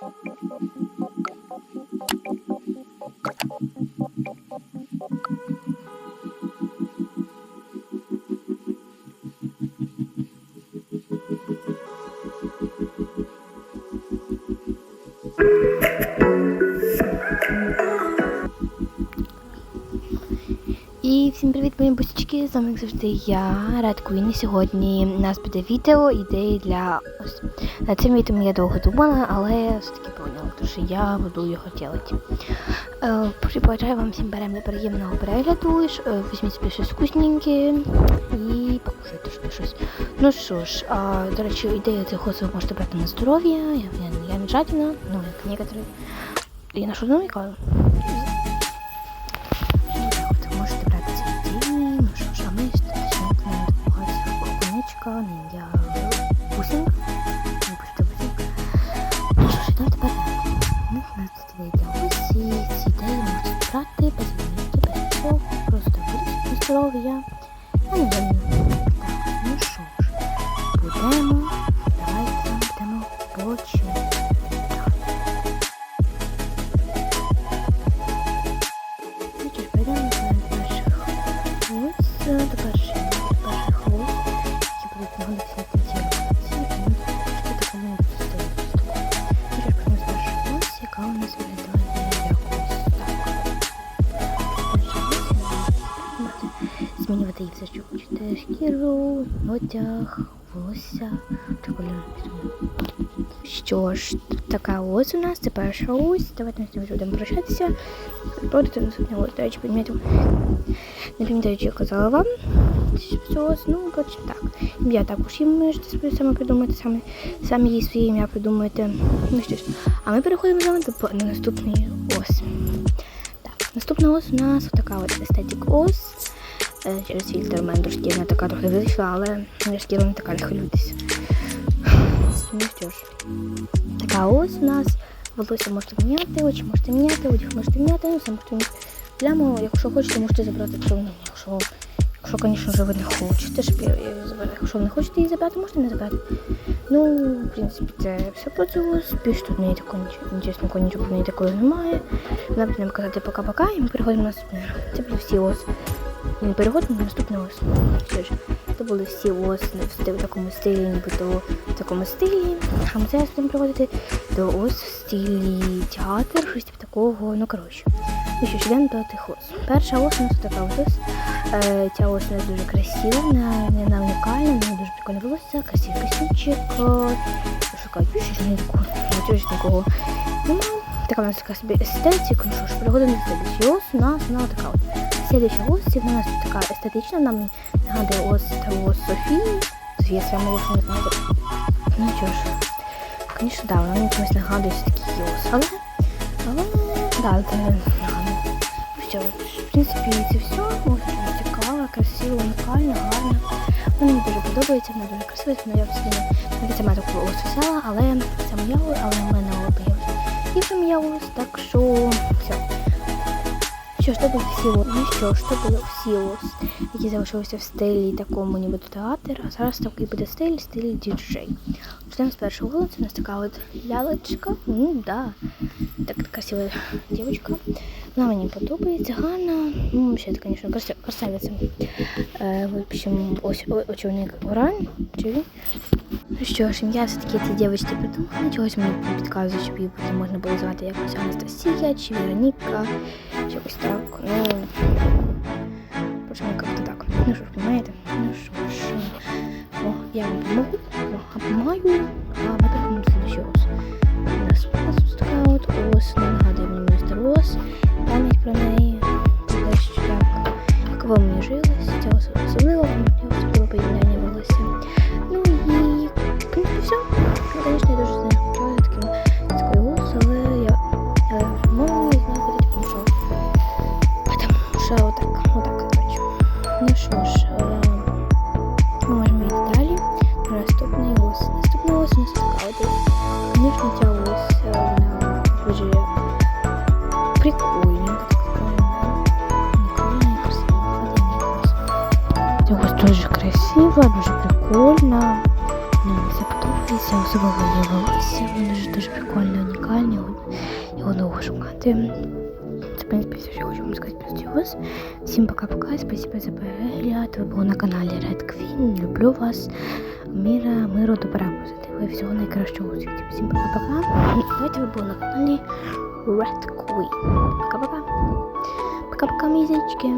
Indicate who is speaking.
Speaker 1: Thank you. І всім привіт, мої бусічки! З вами як завжди я, Ред Куін. І Сьогодні у нас буде відео ідеї для ось. Над цим відео я довго думала, але все-таки поняла, тому що я буду його робити. Е, Бажаю вам всім беремо приємного перегляду. Е, Візьміть собі щось вкусненьке і покушайте собі щось. Ну що ж, а, до речі, ідею цих ви можете брати на здоров'я. Я, я, я не жадіна, ну як некоторі. Я на що намікаю? Ви λόγια. Змінювати все, що хочете. Шкіру, одяг, волосся, кольор. Що ж, така ось у нас, це перша ось. Давайте ми з цим будемо прощатися. Продати наступне ось, до речі, підмітив. Не пам'ятаю, чи я казала вам. Ну, коротше, так. Ім'я також їм можете собі саме придумати, самі, самі їй своє ім'я придумаєте. Ну що ж, а ми переходимо з вами до по- на наступний ось. Так, наступна ось у нас така от естетик ось. Е, Через фільтр у мене трошки вона така трохи вийшла, але шкіра не така, не хвилюйтесь. Ну що ж, така ось у нас. Волосся можете міняти, очі можете міняти, одяг можете міняти, ну все можете міняти. Пляму, якщо хочете, можете забрати чорну. Якщо, якщо, звісно ви не хочете, щоб я її забрала. Якщо ви не хочете її забрати, можете не забрати. Ну, в принципі, це все про ось. Більш тут неї такого нічого, нічого неї такого немає. Нам казати пока-пока, і ми переходимо на наступне. Це буде всі ось. Переходимо на наступне ось. Що ж, це були всі ось в такому стилі, нібито в такому стилі. А ми зараз будемо проводити до ось в стилі театр, щось типу такого, ну коротше. Ну що ж, йдемо до тих ос. Перша ось у нас така ось. Е, ця ось дуже красива, вона, вона унікальна, вона дуже прикольне волосся, красивий костюмчик. е, Шукаю ж такого немає. Така у нас така собі естетика, ну що ж, переходимо до слідчої ось у нас вона така от. Слідча ось, у нас така естетична, мені нагадує ось того Софії. Софія саме ось не знаю. Ну що ж, звісно, да, вона мені чомусь нагадує все-таки ось, але, але, да, це не нагадує. Що, в принципі, це все, ось цікаво, красиво, унікально, гарно. Мені дуже подобається, вона дуже красива, тому я все навіть сама таку ось взяла, але це моя ось, але в мене об'єм. І вже моя ось, так що все. Що ж, то були всі. Ну що ж, то були всі ось, які залишилися в стилі такому нібито театр, а зараз такий буде стиль, стиль діджей. Почнемо з першого вулиці, у нас така от лялечка, ну да, так красива дівчинка. Вона мені подобається, гарна, ну, ще, звісно, красавиця. Е, в общем, ось о- очільник оранжевий. Ну що ж, ім'я все-таки ці дівчинки придумала, чогось мені підказує, щоб її можна було звати якось Анастасія чи Вероніка, чи якось так. Ну, почему как-то так. Ну що ж, понимаєте? Ну що ж, я вам помогу, о, помагаю, а ми Що отак, отак, коротше. Ну що ж, е, ми можемо йти далі. Наступний ось. Наступний ось у нас така. Звісно, ця ось е, вона дуже прикольненька, дуже красива, дуже прикольна. Мені це подобається, особливо волосся, воно дуже дуже прикольно, унікальне. його довго шукати. Принципі, все, что я хочу вам сказать про цього Всем пока-пока, спасибо за перегляд. Вы были на канале Red Queen. Люблю вас. Мира, миру, добра, позитиву і всього у світі. Всім пока-пока. Давайте ви були на каналі Red Queen. Пока-пока. Пока-пока, мізечки.